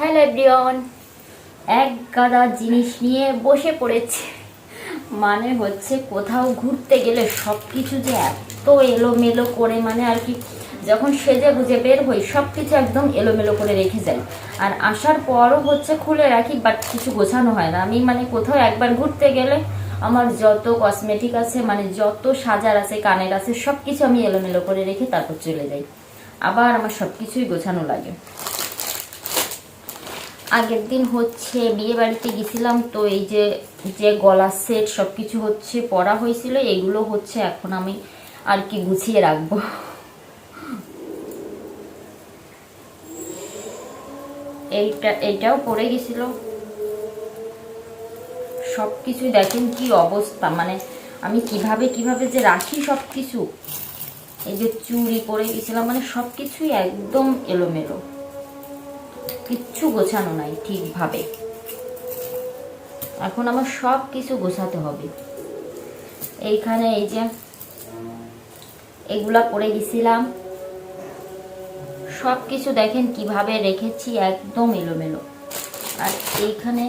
Hello everyone, এক গাদা জিনিস নিয়ে বসে পড়েছে। মানে হচ্ছে কোথাও ঘুরতে গেলে সব কিছু যে এত এলোমেলো করে মানে আর কি যখন সেজে গুজে বের হই সব কিছু একদম এলোমেলো করে রেখে যাই। আর আসার পরও হচ্ছে খুলে রাখি বাট কিছু গোছানো হয় না। আমি মানে কোথাও একবার ঘুরতে গেলে আমার যত কসমেটিক আছে মানে যত সাজার আছে, কানের আছে সব কিছু আমি এলোমেলো করে রেখে তারপর চলে যাই। আবার আমার সব কিছুই গোছানো লাগে। আগের দিন হচ্ছে বিয়ে বাড়িতে গেছিলাম, তো এই যে যে গলার সেট সব কিছু হচ্ছে পরা হয়েছিল এগুলো হচ্ছে এখন আমি আর কি গুছিয়ে রাখব। এইটা, এইটাও পরে গেছিল। সব কিছু দেখেন কি অবস্থা মানে আমি কীভাবে কীভাবে যে রাখি সব কিছু এই যে চুড়ি পরে গেছিলাম মানে সব কিছুই একদম এলোমেলো। কিচ্ছু গোছানো নাই ঠিকভাবে। এখন আমার সব কিছু গোছাতে হবে। এইখানে এই যে এগুলা করে গেছিলাম। সব কিছু দেখেন কীভাবে রেখেছি, একদম এলোমেলো। আর এইখানে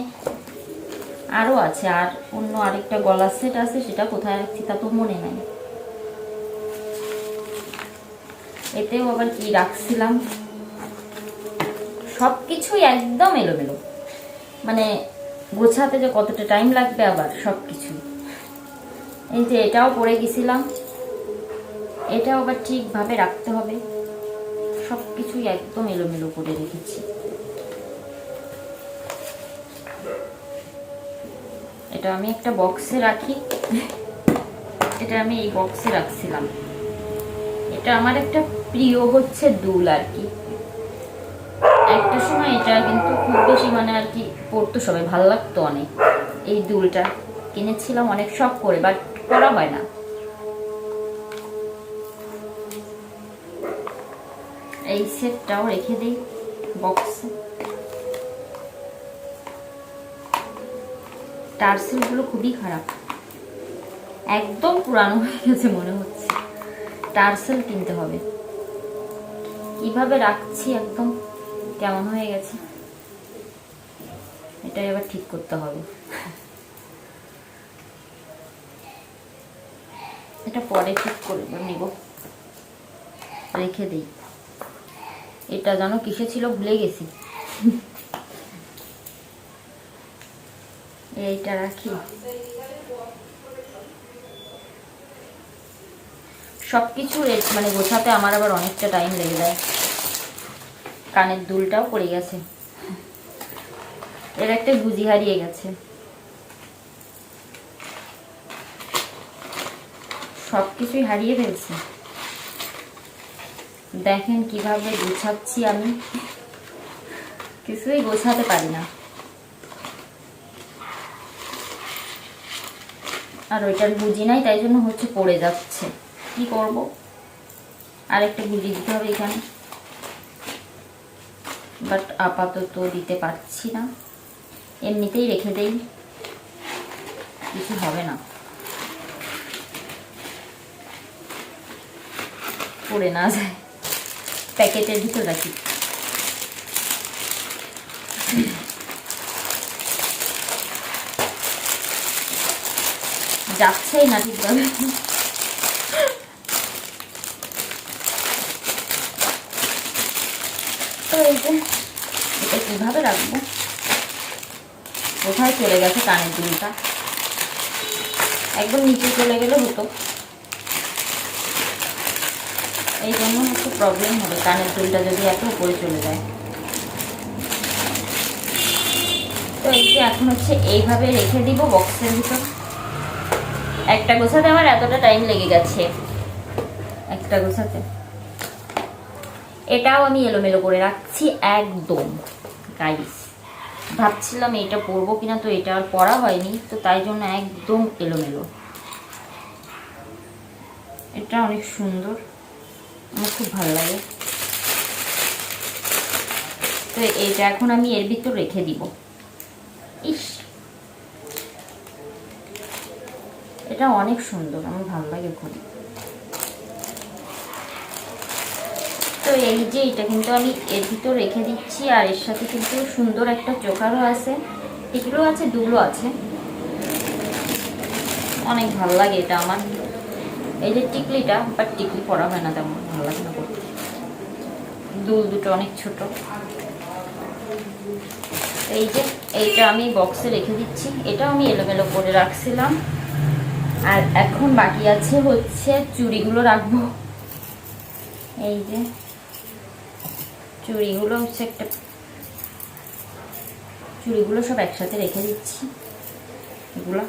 আরও আছে, আর অন্য আরেকটা গলার সেট আছে, সেটা কোথায় রাখছি তা তো মনে নাই। এতেও আবার কি রাখছিলাম? সব কিছুই একদম এলোমেলো। মানে গোছাতে যে কতটা টাইম লাগবে আবার সব কিছু এই যে এটাও পরে গেছিলাম। এটাও আবার ঠিকভাবে রাখতে হবে। সব কিছুই একদম এলোমেলো করে রেখেছি। এটা আমি একটা বক্সে রাখি। এটা আমি এই বক্সে রাখছিলাম। এটা আমার একটা প্রিয় হচ্ছে দুল আর কি। একটা সময় এটা কিন্তু খুব বেশি মানে আর কি পড়তো সবাই, ভালো লাগতো অনেক। এই দুলটা কিনেছিলাম অনেক শখ করে বাট পরা হয় না। এই সেটটাও রেখে দিই বক্সে টার্সেলগুলো খুবই খারাপ। একদম পুরানো হয়ে গেছে মনে হচ্ছে। টার্সেল কিনতে হবে। কীভাবে রাখছি একদম? কেমন হয়ে গেছে? এটাই আবার ঠিক করতে হবে। এটা পরে ঠিক করে নিব। রেখে দিই। এটা যেন কিসে ছিল ভুলে গেছি। এইটা রাখি। সব কিছু মানে গোছাতে আমার আবার অনেকটা টাইম লেগে যায়। কানের দুলটাও পড়ে গেছে। এর একটা গুজি হারিয়ে গেছে। সব কিছুই হারিয়ে ফেলছি। দেখেন কীভাবে গোছাচ্ছি আমি। কিছুই গোছাতে পারি না। আর ওইটার গুজি নাই, তাই জন্য হচ্ছে পড়ে যাচ্ছে। কি করব? আর একটা গুজি দিতে হবে এখানে। বাট আপাতত দিতে পারছি না। এমনিতেই রেখে দেই। কিছু হবে না। পড়ে না যায়। প্যাকেটের ভিতর রাখি। যাচ্ছেই না ঠিকভাবে। এই এটা কীভাবে রাখব? কোথায় চলে গেছে কানের দুলটা? একদম নিচে চলে গেলে হতো। এই জন্য একটু প্রবলেম হবে, কানের দুলটা যদি এত উপরে চলে যায়। তো এই যে এখন হচ্ছে এইভাবে রেখে দিব বক্সের ভিতর। একটা গোছাতে আমার এতটা টাইম লেগে গেছে। একটা গোছাতে। এটাও আমি এলোমেলো করে রাখছি একদম। গাইস ভাবছিলাম এটা পরবো কিনা, তো এটা আর পরা হয়নি, তো তাই জন্য একদম এলোমেলো। এটা অনেক সুন্দর, আমার খুব ভালো লাগে। তো এটা এখন আমি এর ভিতর রেখে দিব। ইস! এটা অনেক সুন্দর, আমার ভালো লাগে খুব তো এই যে এটা কিন্তু আমি এর ভিতর রেখে দিচ্ছি, আর এর সাথে কিন্তু সুন্দর একটা চোখারও আছে। এগুলো আছে, দুগুলো আছে। অনেক ভালো লাগে এটা আমার। এই যে টিকলিটা বাট টিকলি পরা হয় না তেমন ভালো লাগে না করতে দুল দুটো অনেক ছোট। এই যে এইটা আমি বক্সে রেখে দিচ্ছি। এটাও আমি এলোমেলো করে রাখছিলাম। আর এখন বাকি আছে হচ্ছে চুড়িগুলো রাখব। এই যে চুড়িগুলো হচ্ছে একটা, চুড়িগুলো সব একসাথে রেখে দিচ্ছি। এগুলো।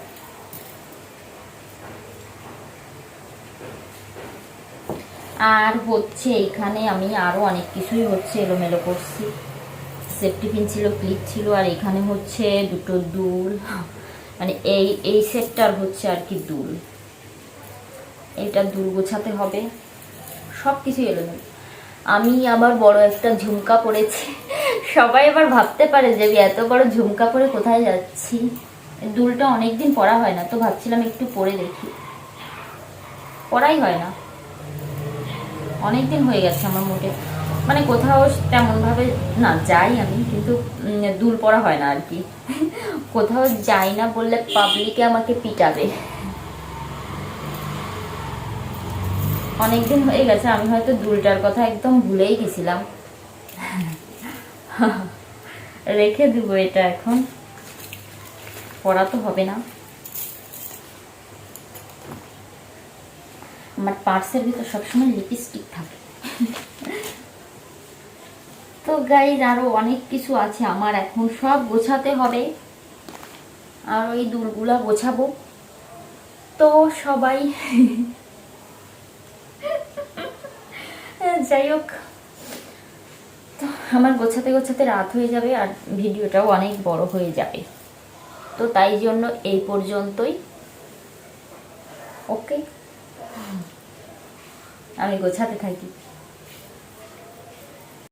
আর হচ্ছে এইখানে আমি আরও অনেক কিছুই হচ্ছে এলোমেলো করছি। সেফটি পিন ছিল ক্লিপ ছিল, আর এখানে হচ্ছে দুটো দুল। মানে এই এই সেটটার হচ্ছে আর কি দুল। এটা দুল গোছাতে হবে। সব কিছু এলোমেলো। আমি আবার বড় একটা ঝুমকা পরেছি সবাই আবার ভাবতে পারে যে আমি এত বড় ঝুমকা পরে কোথায় যাচ্ছি। দুলটা অনেকদিন পরা হয় না, তো ভাবছিলাম একটু পরে দেখি। পরাই হয় না। অনেক দিন হয়ে গেছে আমার মোটে। মানে কোথাও তেমনভাবে না যাই আমি, কিন্তু দুল পরা হয় না আর কি। কোথাও যাই না বললে পাবলিকে আমাকে পিটাবে। অনেক দিন হয়ে গেছে, আমি হয়তো দুলটার কথা একদম ভুলেই গেছিলাম। রেখে দিব এটা এখন। পড়া তো হবে না। আমার পার্সের ভিতর সবসময় লিপস্টিক থাকে। তো গাইজ আরও অনেক কিছু আছে আমার এখন। সব গোছাতে হবে। আর ওই দুলগুলা গোছাবো। তো সবাই যাই হোক, তো আমার গোছাতে গোছাতে রাত হয়ে যাবে আর ভিডিওটাও অনেক বড় হয়ে যাবে। তো তাই জন্য এই পর্যন্তই। ওকে? আমি গোছাতে থাকি।